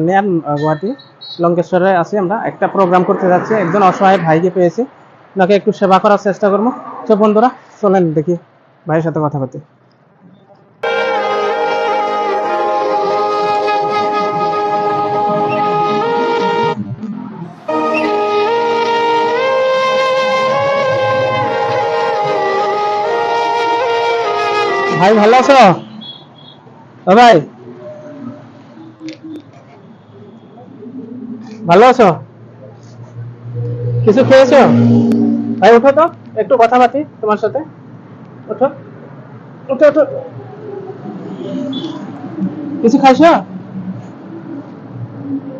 আমি আর গুয়াহাটি, লঙ্কেশ্বরে আছি আমরা। একটা প্রোগ্রাম করতে যাচ্ছি। একজন অসহায় ভাইকে পেয়েছি। ওনাকে একটু সেবা করার চেষ্টা করব। তো বন্ধুরা, চলেন দেখি ভাইয়ের সাথে কথা বলতে। ভাই ভালো আছো ও ভাই ভালো আছো কিছু খেয়েছো ভাই উঠো তো একটু কথা বাতি তোমার সাথে উঠো উঠো উঠো কিছু খাইছো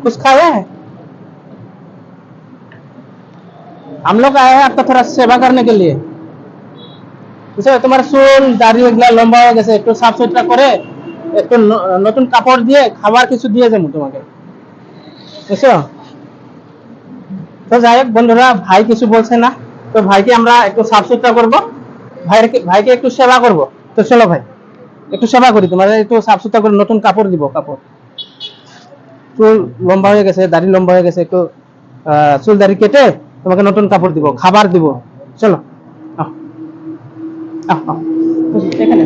कुछ खाया है हम लोग आए हैं आपका थोड़ा सेवा करने के लिए বুঝছ? তোমার চুল, দাড়ি এগুলা লম্বা হয়ে গেছে, একটু সাফ সুতরা করে, একটু নতুন কাপড় দিয়ে খাবার কিছু দিয়ে যাব তোমাকে। বুঝছ? তো যাই হোক বন্ধুরা, ভাই কিছু বলছে না। তো ভাইকে আমরা একটু সাফ সুতরা করব। ভাইয়ের ভাইকে একটু সেবা করব। তো চলো ভাই, একটু সেবা করি তোমার একটু সাফ সুতরা করে নতুন কাপড় দিব, কাপড়। চুল লম্বা হয়ে গেছে, দাড়ি লম্বা হয়ে গেছে, একটু চুল দাড়ি কেটে তোমাকে নতুন কাপড় দিব, খাবার দিব। চলো। এখানে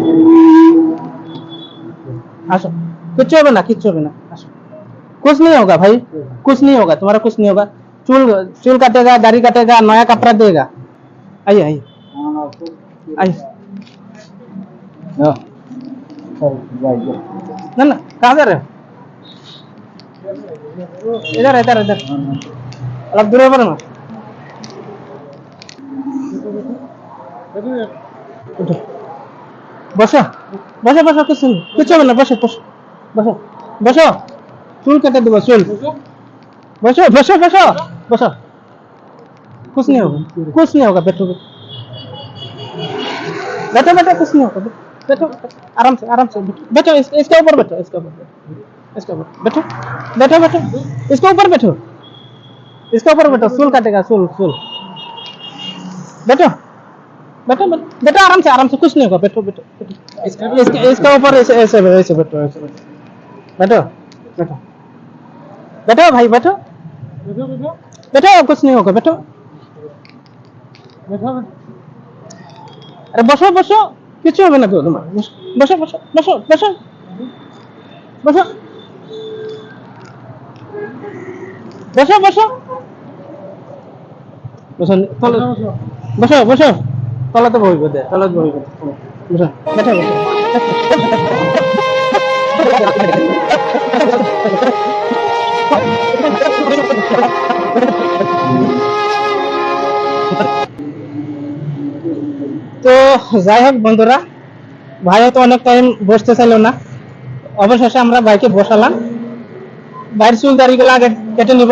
আসো কিচ্ছু হবে না কিচ্ছু হবে না আসো कुछ नहीं होगा भाई कुछ नहीं होगा तुम्हारा कुछ नहीं होगा चूल चूल काटेगा दाढ़ी काटेगा नया कपड़ा देगा आइए आइए आइए ना ना कहाँ जा रहे हो इधर इधर इधर अलग दूर पर ना উঠো। বসো বসো বসো কিছু নেই কিছু হবে না বসো বসো বসো বসো চুল কেটে দেবো চুল বসো বসো বসো बसो कुछ नहीं होगा कुछ नहीं होगा बैठो बैठो बैठो कुछ नहीं होगा बैठो आराम से आराम से बैठो इस, इसके ऊपर बैठो इसके ऊपर बैठो इसके ऊपर बैठो बैठो बैठो इसके ऊपर बैठो इसके ऊपर बैठो सूल काटेगा सूल सूल बैठो बैठो बैठो बैठो आराम से आराम से कुछ नहीं होगा बैठो बैठो बैठो इसके इसके इसके ऊपर ऐसे ऐसे ऐसे बैठो ऐसे बैठो बैठो बैठो बैठो भाई बैठो बैठो कुछ नहीं होगा बैठो अरे बसो बसो কিছু হবে না তো তোমার বসো বসো বসো বসো বসো বসো বসো বসো তলে বসো বসো তলাতে বহিব, দে তলাতে বসো তো যাই হোক বন্ধুরা, ভাইও তো অনেক টাইম বসতে চাইল না। অবশেষে আমরা বাইকে বসালাম। বাইরের চুল দাড়িগুলো আগে কেটে নিব।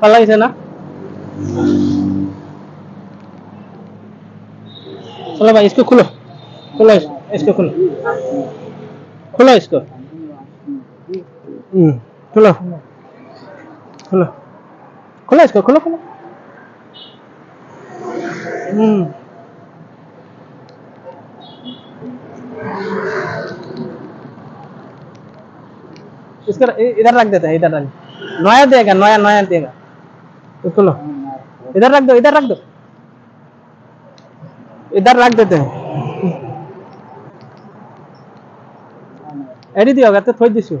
ভালো লাগছে না চলো ভাই इसको খুলো খুলো इसको খুলো খুলো इसको হুম খুলো খুলো খুলো इसको খুলো খুলো হুম इसका इधर रख देते हैं इधर रख नया देगा नया नया देगा इसको लो इधर रख दो इधर रख दो इधर रख देते हैं এডি দিও গাতে থই দিছো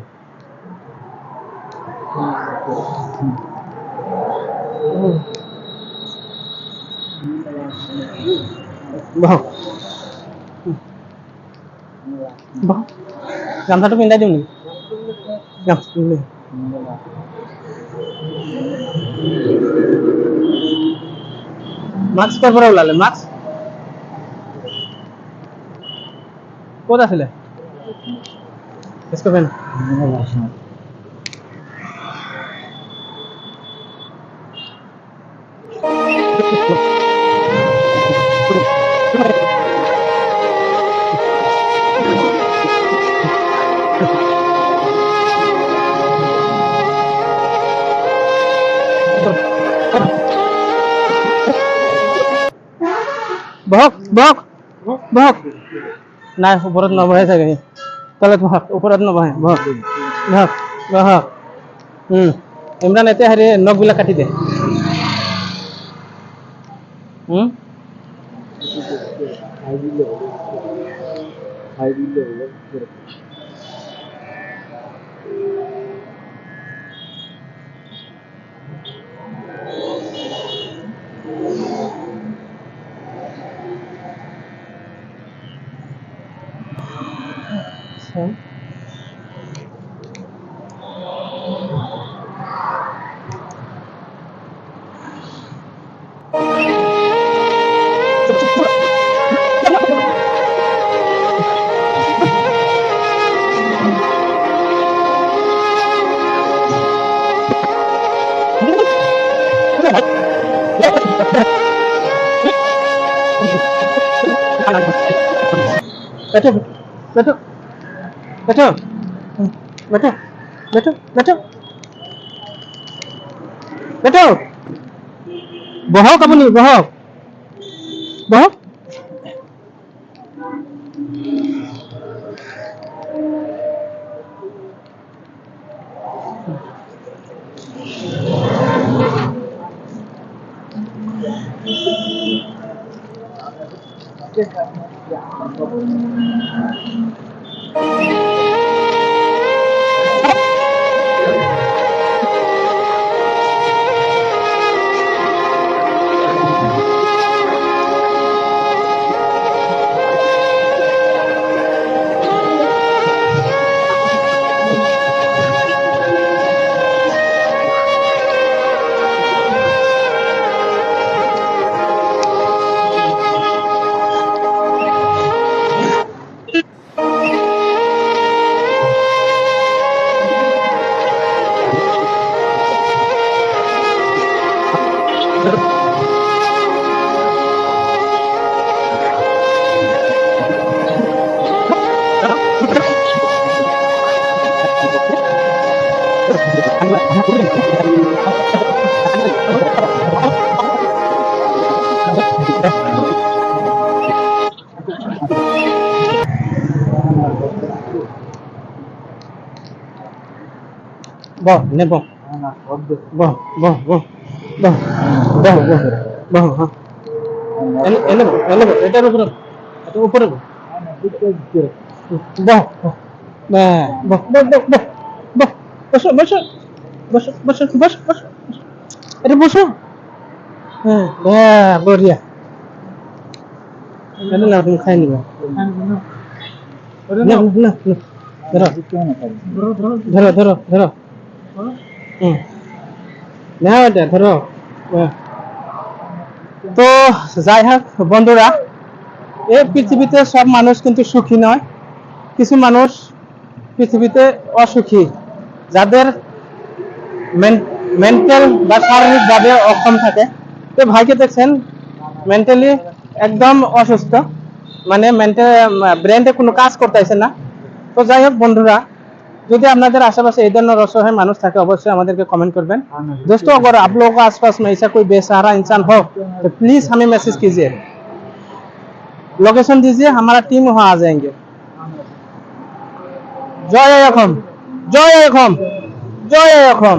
বাহ বাহ গামছাটা পিন্ধাই দিও নি গামছা মাছ তারপরে ওলালে মাছ কোথা ছিলে? इसको Thank you. বহক বহক বহক নাই ওপৰত নবহে চাগে সি। তলত বহক ওপৰত নবহে বহক বহক বহক উম ইমৰান এতিয়া হেৰি নখবিলাক কাটি দে উম দেখো Betul. Betul. बैठो बैठो बैठो बैठो बैठो बहो कमनी बहो बहो বহ বহ বহ বহ বহ বহ বহ বহ হ্যাঁ এনে এনে বহ এনে বহ এটার উপরে এটা উপরে বহ বহ বহ হ্যাঁ, বহ বহ বহ বহ বহ বসো বসো বসো বসো বসো বসো এটা বসো। হ্যাঁ হ্যাঁ বঢ়িয়া এনে না তুমি খাই নিবা। না না না ধরো। ধরো ধরো ধরো। হুম। না এটা ধরো। হ্যাঁ। তো যাই হোক বন্ধুরা এই পৃথিবীতে সব মানুষ কিন্তু সুখী নয়। কিছু মানুষ পৃথিবীতে অসুখী। যাদের মেন্টাল বা শারীরিকভাবে অক্ষম থাকে তো ভাইকে দেখছেন মেন্টালি একদম অসুস্থ মানে মেন্টাল ব্রেনটা কোনো কাজ করতেছে না তো যাই হোক বন্ধুরা যদি আপনাদের आसपास এই ধরনের অসহায় মানুষ থাকে অবশ্যই আমাদেরকে कमेंट करबें दोस्तों अगर आप लोगों को आसपास में ऐसा कोई बेसहारा इंसान हो तो प्लीज हमें मैसेज कीजिए लोकेशन दीजिए हमारा टीम वहां आ जाएंगे জয় এখন জয় এখন জয় অখম